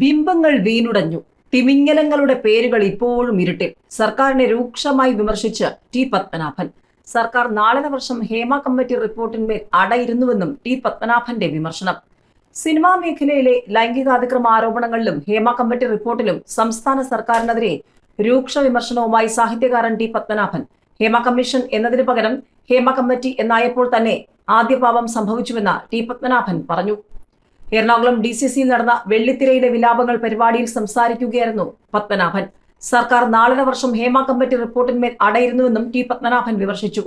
ബിംബങ്ങൾ വീണുടഞ്ഞു. തിമിങ്ങലങ്ങളുടെ പേരുകൾ ഇപ്പോഴും ഇരുട്ടിൽ. സർക്കാരിനെ രൂക്ഷമായി വിമർശിച്ച് ടി പത്മനാഭൻ. സർക്കാർ നാലര വർഷം ഹേമ കമ്മിറ്റി റിപ്പോർട്ടിന്മേൽ അടയിരുന്നുവെന്നും ടി പത്മനാഭന്റെ വിമർശനം. സിനിമാ മേഖലയിലെ ലൈംഗികാതിക്രമ ആരോപണങ്ങളിലും ഹേമ കമ്മിറ്റി റിപ്പോർട്ടിലും സംസ്ഥാന സർക്കാരിനെതിരെ രൂക്ഷ വിമർശനവുമായി സാഹിത്യകാരൻ ടി പത്മനാഭൻ. ഹേമ കമ്മീഷൻ എന്നതിനു പകരം ഹേമ കമ്മിറ്റി എന്നായപ്പോൾ തന്നെ ആദ്യപാപം സംഭവിച്ചുവെന്ന് ടി പത്മനാഭൻ പറഞ്ഞു. എറണാകുളം ഡി സി സി നടന്ന വെള്ളിത്തിരയിലെ വിലാപങ്ങൾ പരിപാടിയിൽ സംസാരിക്കുകയായിരുന്നു പത്മനാഭൻ. സർക്കാർ നാലര വർഷം ഹേമ കമ്മിറ്റി റിപ്പോർട്ടിന്മേൽ അടയിരുന്നുവെന്നും ടി പത്മനാഭൻ വിമർശിച്ചു.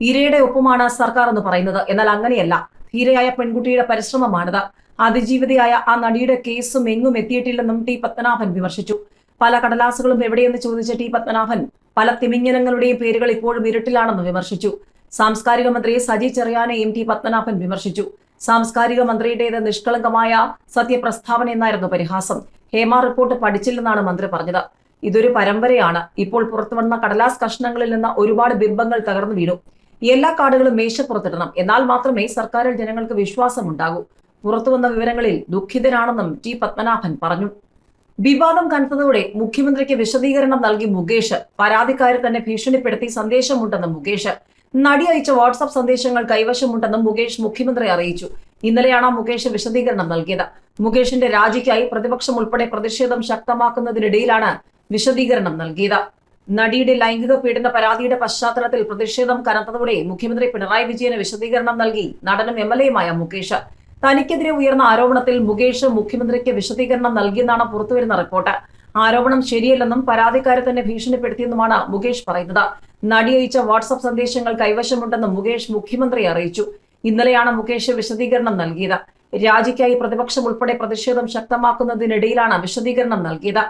ഇരയുടെ ഒപ്പമാണ് സർക്കാർ എന്ന് പറയുന്നത്. എന്നാൽ അങ്ങനെയല്ല. ധീരയായ പെൺകുട്ടിയുടെ പരിശ്രമമാണിത്. അതിജീവിതയായ ആ നടിയുടെ കേസും എങ്ങും എത്തിയിട്ടില്ലെന്നും ടി പത്മനാഭൻ വിമർശിച്ചു. പല കടലാസുകളും എവിടെയെന്ന് ചോദിച്ച ടി പത്മനാഭൻ പല തിമിങ്ങനങ്ങളുടെയും പേരുകൾ ഇപ്പോഴും ഇരുട്ടിലാണെന്ന് വിമർശിച്ചു. സാംസ്കാരിക മന്ത്രി സജി ചെറിയാനെയും ടി പത്മനാഭൻ വിമർശിച്ചു. സാംസ്കാരിക മന്ത്രിയുടേത് നിഷ്കളങ്കമായ സത്യപ്രസ്താവന എന്നായിരുന്നു പരിഹാസം. ഹേമ റിപ്പോർട്ട് പഠിച്ചില്ലെന്നാണ് മന്ത്രി പറഞ്ഞത്. ഇതൊരു പരമ്പരയാണ്. ഇപ്പോൾ പുറത്തുവന്ന കടലാസ് കഷ്ണങ്ങളിൽ നിന്ന് ഒരുപാട് ബിംബങ്ങൾ തകർന്നു വീണു. എല്ലാ കാർഡുകളും മേശപ്പുറത്തിടണം. എന്നാൽ മാത്രമേ സർക്കാരിൽ ജനങ്ങൾക്ക് വിശ്വാസം വിശ്വാസമുണ്ടാകൂ. പുറത്തുവന്ന വിവരങ്ങളിൽ ദുഃഖിതരാണെന്നും ടി പത്മനാഭൻ പറഞ്ഞു. വിവാദം കനത്തതോടെ മുഖ്യമന്ത്രിക്ക് വിശദീകരണം നൽകി മുകേഷ്. പരാതിക്കാരെ തന്നെ ഭീഷണിപ്പെടുത്തി സന്ദേശമുണ്ടെന്ന് മുകേഷ്. നടി അയച്ച വാട്സാപ്പ് സന്ദേശങ്ങൾ കൈവശമുണ്ടെന്നും മുകേഷ് മുഖ്യമന്ത്രി അറിയിച്ചു. ഇന്നലെയാണ് മുകേഷ് വിശദീകരണം നൽകിയത്. മുകേഷിന്റെ രാജിക്കായി പ്രതിപക്ഷം ഉൾപ്പെടെ പ്രതിഷേധം ശക്തമാക്കുന്നതിനിടയിലാണ് വിശദീകരണം നൽകിയത്. നടിയുടെ ലൈംഗിക പീഡന പരാതിയുടെ പശ്ചാത്തലത്തിൽ പ്രതിഷേധം കനത്തതോടെ മുഖ്യമന്ത്രി പിണറായി വിജയന് വിശദീകരണം നൽകി. നടനും എം എൽ എയുമായ മുകേഷ്. തനിക്കെതിരെ ഉയർന്ന ആരോപണത്തിൽ മുകേഷ് മുഖ്യമന്ത്രിക്ക് വിശദീകരണം നൽകിയെന്നാണ് പുറത്തുവരുന്ന റിപ്പോർട്ട്. ആരോപണം ശരിയല്ലെന്നും പരാതിക്കാരെ തന്നെ ഭീഷണിപ്പെടുത്തിയെന്നുമാണ് മുകേഷ് പറയുന്നത്. നടി അയച്ച വാട്സപ്പ് സന്ദേശങ്ങൾ കൈവശമുണ്ടെന്ന് മുകേഷ് മുഖ്യമന്ത്രി അറിയിച്ചു. ഇന്നലെയാണ് മുകേഷ് വിശദീകരണം നൽകിയത്. രാജിക്കായി പ്രതിപക്ഷം ഉൾപ്പെടെ പ്രതിഷേധം ശക്തമാക്കുന്നതിനിടയിലാണ് വിശദീകരണം നൽകിയത്.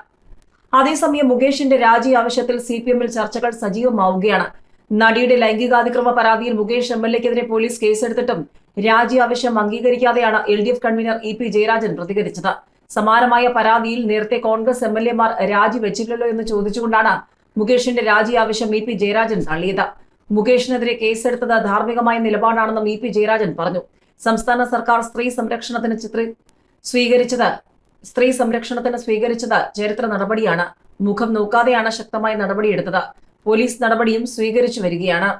അതേസമയം മുകേഷിന്റെ രാജി ആവശ്യത്തിൽ സി പി എമ്മിൽ ചർച്ചകൾ സജീവമാവുകയാണ്. നടിയുടെ ലൈംഗികാതിക്രമ പരാതിയിൽ മുകേഷ് എം എൽ എക്കെതിരെ പോലീസ് കേസെടുത്തിട്ടും രാജി ആവശ്യം അംഗീകരിക്കാതെയാണ് L D F convener E P Jayarajan പ്രതികരിച്ചത്. സമാനമായ പരാതിയിൽ നേരത്തെ കോൺഗ്രസ് എം എൽ എമാർ രാജിവെച്ചില്ലല്ലോ എന്ന് ചോദിച്ചുകൊണ്ടാണ് മുകേഷിന്റെ രാജി ആവശ്യം ഇ പി ജയരാജൻ തള്ളിയത്. മുകേഷിനെതിരെ കേസെടുത്തത് ധാർമ്മികമായ നിലപാടാണെന്നും ഇ പി ജയരാജൻ പറഞ്ഞു. സംസ്ഥാന സർക്കാർ സ്ത്രീ സംരക്ഷണത്തിന് ചിത്രീ സ്വീകരിച്ചത് സ്ത്രീ സംരക്ഷണത്തിന് സ്വീകരിച്ചത് ചരിത്ര നടപടിയാണ്. മുഖം നോക്കാതെയാണ് ശക്തമായ നടപടിയെടുത്തത്. പോലീസ് നടപടിയും സ്വീകരിച്ചു വരികയാണ്.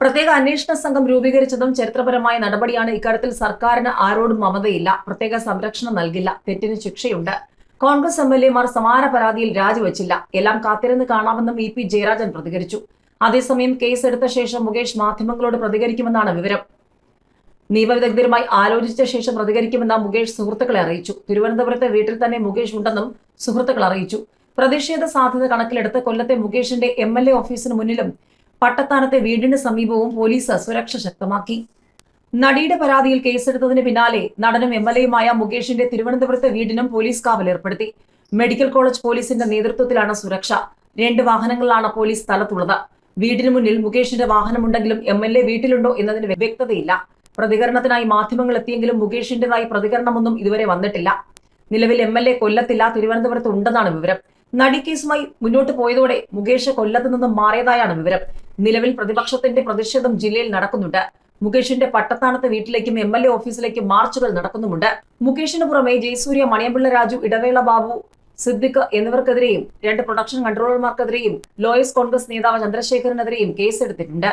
പ്രത്യേക അന്വേഷണ സംഘം രൂപീകരിച്ചതും ചരിത്രപരമായ നടപടിയാണ്. ഇക്കാര്യത്തിൽ സർക്കാരിന് ആരോടും മമതയില്ല. പ്രത്യേക സംരക്ഷണം നൽകില്ല. തെറ്റിന് ശിക്ഷയുണ്ട്. കോൺഗ്രസ് എം എൽ എമാർ സമാന പരാതിയിൽ രാജിവെച്ചില്ല. എല്ലാം കാത്തിരുന്ന് കാണാമെന്നും ഇ പി ജയരാജൻ പ്രതികരിച്ചു. അതേസമയം കേസ് എടുത്ത ശേഷം മുകേഷ് മാധ്യമങ്ങളോട് പ്രതികരിക്കുമെന്നാണ് വിവരം. നിയമവിദഗ്ധരുമായി ആലോചിച്ച ശേഷം പ്രതികരിക്കുമെന്ന് മുകേഷ് സുഹൃത്തുക്കളെ അറിയിച്ചു. തിരുവനന്തപുരത്തെ വീട്ടിൽ തന്നെ മുകേഷ് ഉണ്ടെന്നും സുഹൃത്തുക്കൾ അറിയിച്ചു. പ്രതിഷേധ സാധ്യത കണക്കിലെടുത്ത് കൊല്ലത്തെ മുകേഷിന്റെ എം എൽ എ ഓഫീസിന് മുന്നിലും പട്ടത്താനത്തെ വീടിന് സമീപവും പോലീസ് സുരക്ഷ ശക്തമാക്കി. നടിയുടെ പരാതിയിൽ കേസെടുത്തതിന് പിന്നാലെ നടനും എം എൽ എയുമായ മുകേഷിന്റെ തിരുവനന്തപുരത്തെ വീടിനും പോലീസ് കാവൽ ഏർപ്പെടുത്തി. മെഡിക്കൽ കോളേജ് പോലീസിന്റെ നേതൃത്വത്തിലാണ് സുരക്ഷ. രണ്ട് വാഹനങ്ങളിലാണ് പോലീസ് സ്ഥലത്തുള്ളത്. വീടിന് മുന്നിൽ മുകേഷിന്റെ വാഹനമുണ്ടെങ്കിലും എം എൽ എ വീട്ടിലുണ്ടോ എന്നതിന് വ്യക്തതയില്ല. പ്രതികരണത്തിനായി മാധ്യമങ്ങൾ എത്തിയെങ്കിലും മുകേഷിന്റേതായി പ്രതികരണമൊന്നും ഇതുവരെ വന്നിട്ടില്ല. നിലവിൽ എം എൽ എ കൊല്ലത്തില്ല തിരുവനന്തപുരത്ത് ഉണ്ടെന്നാണ് വിവരം. നടി കേസുമായി മുന്നോട്ട് പോയതോടെ മുകേഷ് കൊല്ലത്ത് നിന്നും മാറിയതായാണ് വിവരം. നിലവിൽ പ്രതിപക്ഷത്തിന്റെ പ്രതിഷേധം ജില്ലയിൽ നടക്കുന്നുണ്ട്. മുകേഷിന്റെ പട്ടത്താണത്തെ വീട്ടിലേക്കും എം എൽ എ ഓഫീസിലേക്കും മാർച്ചുകൾ നടക്കുന്നുമുണ്ട്. മുകേഷിന് പുറമെ ജയസൂര്യ മണിയമ്പിള്ള രാജു ഇടവേള ബാബു സിദ്ദിഖ് എന്നിവർക്കെതിരെയും രണ്ട് പ്രൊഡക്ഷൻ കൺട്രോളർമാർക്കെതിരെയും ലോയസ് കോൺഗ്രസ് നേതാവ് ചന്ദ്രശേഖരനെതിരെയും കേസെടുത്തിട്ടുണ്ട്.